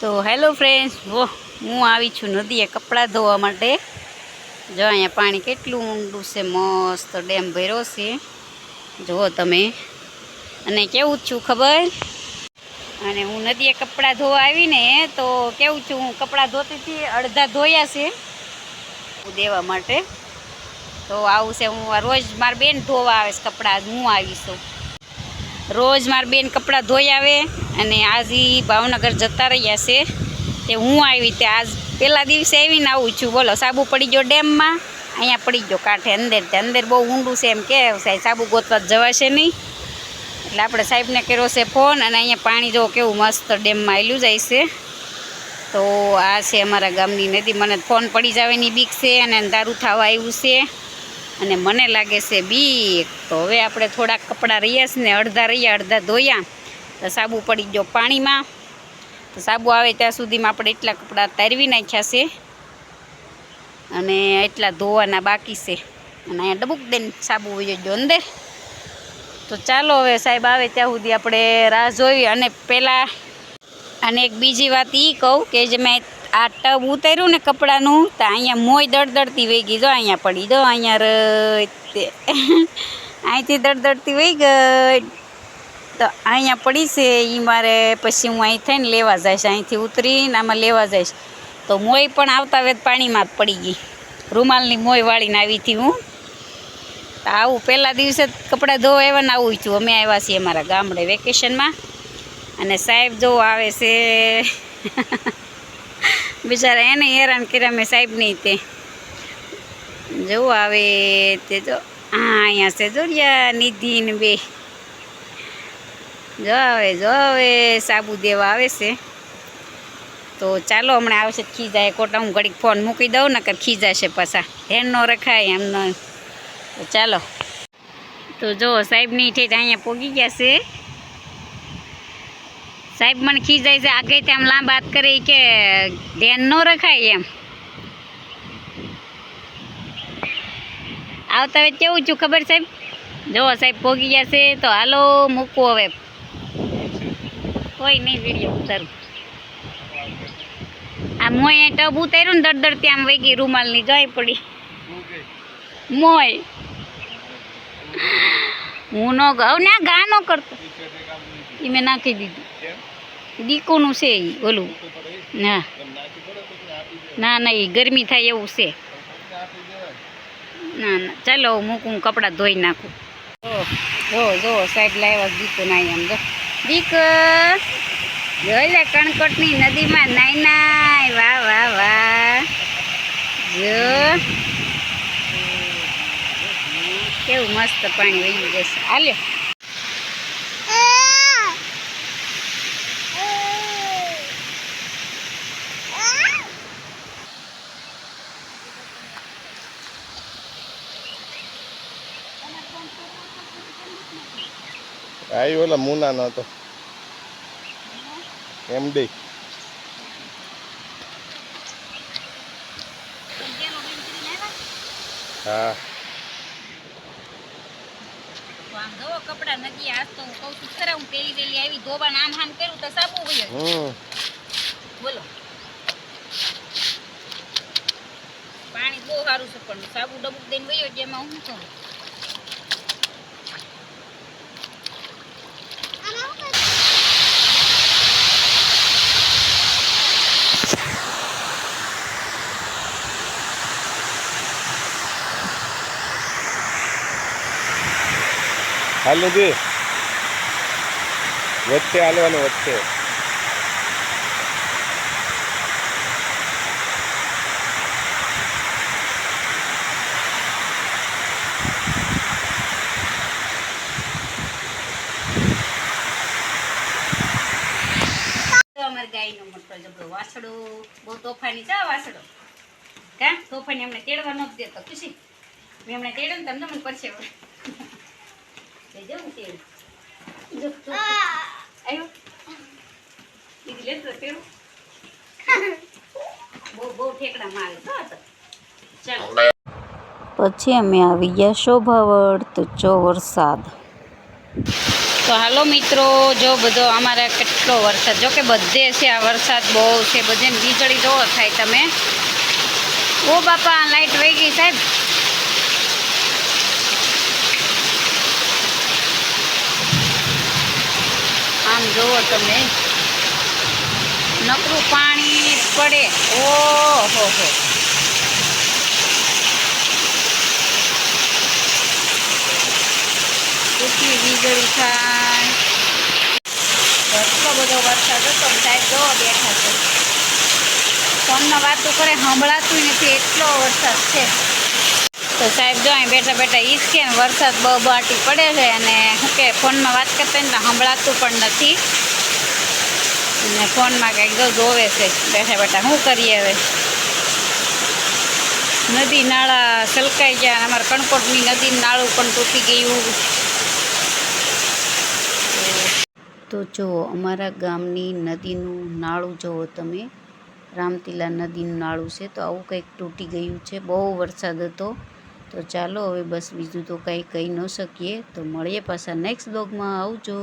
તો hello friends વો, હું આવી છું નદીએ કપડાં ધોવા માટે. જો અહીંયા પાણી કેટલું ઊંડું છે, મસ્ત ડેમ ભર્યો છે. જુઓ તમે. અને કેવું છું ખબર? અને હું નદીએ કપડાં ધોવા આવીને તો કેવું છું, હું કપડાં ધોતી હતી, અડધા ધોયા છે. દેવા માટે. તો આવું છે, હું રોજ મારા બેન ધોવા આવે છે કપડાં, હું આવીશું રોજ મારી બેન કપડાં ધોઈ આવે અને આજ એ ભાવનગર જતા રહ્યા છે. તે હું આવી તે આજ પહેલા દિવસે આવીને આવું છું. બોલો, સાબુ પડી ગયો ડેમમાં, અહીંયા પડી ગયો કાંઠે અંદર. અંદર બહુ ઊંડું છે એમ કે સાહેબ, સાબુ ગોતવા જવાશે નહીં. એટલે આપણે સાહેબને કર્યો છે ફોન અને અહીંયા પાણી જો કેવું મસ્ત ડેમમાં આવેલું જાય છે. તો આ છે અમારા ગામની નદી. મને ફોન પડી જવાની બીક છે અને અંધારું થવા આવ્યું છે. અને મને લાગે છે બી તો હવે આપણે થોડાક કપડાં રહ્યા છે ને અડધા રહ્યા, અડધા ધોયા. તો સાબુ પડી ગયો પાણીમાં. તો સાબુ આવે ત્યાં સુધીમાં આપણે એટલા કપડાં તારવી નાખ્યા છે. અને એટલા ધોવાના બાકી છે. અને અહીંયા ડબુક દઈને સાબુ વયો ગયો અંદર. તો ચાલો હવે સાહેબ આવે ત્યાં સુધી આપણે રાહ જોઈ. અને પહેલાં, અને એક બીજી વાત એ કહું કે જે મેં આ ટબ ઉતાર્યું ને કપડાનું, તો અહીંયા મોય દળદળતી વહી ગઈ. જો અહીંયા પડી, જો અહીંયા ર અહીંથી દળદળતી વહી ગઈ. તો અહીંયા પડી છે એ મારે પછી હું અહીં થઈને લેવા જઈશ. અહીંથી ઉતરીને આમાં લેવા જઈશ. તો મોય પણ આવતા વેત પાણીમાં જ પડી ગઈ. રૂમાલની મોય વાળીને આવી હતી હું. આવું પહેલા દિવસે કપડાં ધોવા આવ્યા ને આવું છું અમે આવ્યા છીએ અમારા ગામડે વેકેશનમાં. અને સાહેબ જો આવે છે બિચારા એને હેરાન કર્યા મેં સાહેબ નહીં તે. જવું આવે તે જો, હા, અહીંયા છે જોડિયા નિધિન બે. જો આવે જો આવે સાબુ દેવા આવે છે. તો ચાલો હમણાં આવશે ખીજાય કોટા હું ઘડીક ફોન મૂકી દઉં ને કર ખીજાશે પાછા. હેન ન રખાય એમ ન તો ચાલો. તો જો સાહેબની ઠેઠ અહીંયા પોગી ગયા છે. સાહેબ, મને ખીજાય છે. આગળ આમ લાંબ વાત કરી કે ધ્યાન ન રખાય એમ. આવતા હવે કેવું છું ખબર સાહેબ? જો સાહેબ, પોગી ગયા છે તો હાલો મૂકવું હવે. કોઈ નહીં વીડિયો ઉતારું. આ મોય ટબ ઉતાર્યું ને દર આમ વહી ગઈ રૂમાલની જોઈ પડી. મોય હું નો ગઉ ના ગા નો કરતો. એ મેં નાખી દીધું. દીકોનું છે એ ઓલું. ના. ના ના એ ગરમી થાય એવું છે. ના ના, ચાલો હું મૂકું કપડાં ધોઈ નાખું. જો જો, સાહેબ લાવ્યા દીકો નાઈ આમ જો. દીક જોઈ કણકોટની નદીમાં નાઈ નાય વાહ વાહ વાહ. જો. કેવું મસ્ત પાણી વહી જશે હાલ્યો. આઈ એટલે મુના નો હતો એમડી હા. કપડાં આજ તો હું કહું છું હું પેલી વેલી આવી ધોવા આમ આમ કર્યું તો સાબુ હમ. બોલો. પાણી બહુ સારું છે પણ સાબુ ડબુક દઈને ગયો જેમાં હું શું હાલ દે વચ્ચે હાલવાનું વચ્ચે ગાયનો મોટો જબરો વાસડો બહુ તોફાની છે વાસડો કા? તોફાની એમને તેડવા નથી દેતો. ખુશી? મેં એમણે તેડો ને તમને મને પડશે લઈ જાઉં તેડ જો તો આવ્યો દીદી લેતો તેડું બહુ બહુ ઠેકડા મારે તો આ તો ચાલો પછી અમે આવી ગયા શોભાવડ તો જો વરસાદ. તો હાલો મિત્રો, જો બધો અમારા કેટ- એટલો વરસાદ. જો કે બધે છે આ વરસાદ બહુ છે, બધે ને વીજળી જોવો થાય તમે. ઓ બાપા લાઈટ વહી ગઈ સાહેબ. આમ જોવો તમે. નકરું પાણી પડે. ઓહો હો. વીજળી થાય. એટલો બધો વરસાદ હતો સાહેબ જોવો બેઠા છે. ફોનમાં વાતો કરે, સંભળાતું નથી, એટલો વરસાદ છે. તો સાહેબ જો અહીં બેઠા બેઠા ઈસકે વરસાદ બહુ બાટી પડે છે અને શું કે ફોનમાં વાત કરતા ને તો સંભળાતું પણ નથી. અને ફોનમાં કંઈક જો જોવે છે, બેઠા બેઠા શું કરીએ હવે? નદી નાળા સલકાઈ ગયા અને અમારા કણકોટની નદી નાળું પણ તૂટી ગયું. તો જુઓ અમારા ગામની નદીનું નાળું જુઓ તમે, રામતીલા નદીનું નાળું છે તો આવું કંઈક તૂટી ગયું છે. બહુ વરસાદ હતો. તો ચાલો હવે બસ બીજું તો કંઈ કહી ન શકીએ. તો મળીએ પાછા નેક્સ્ટ બ્લોગમાં આવજો.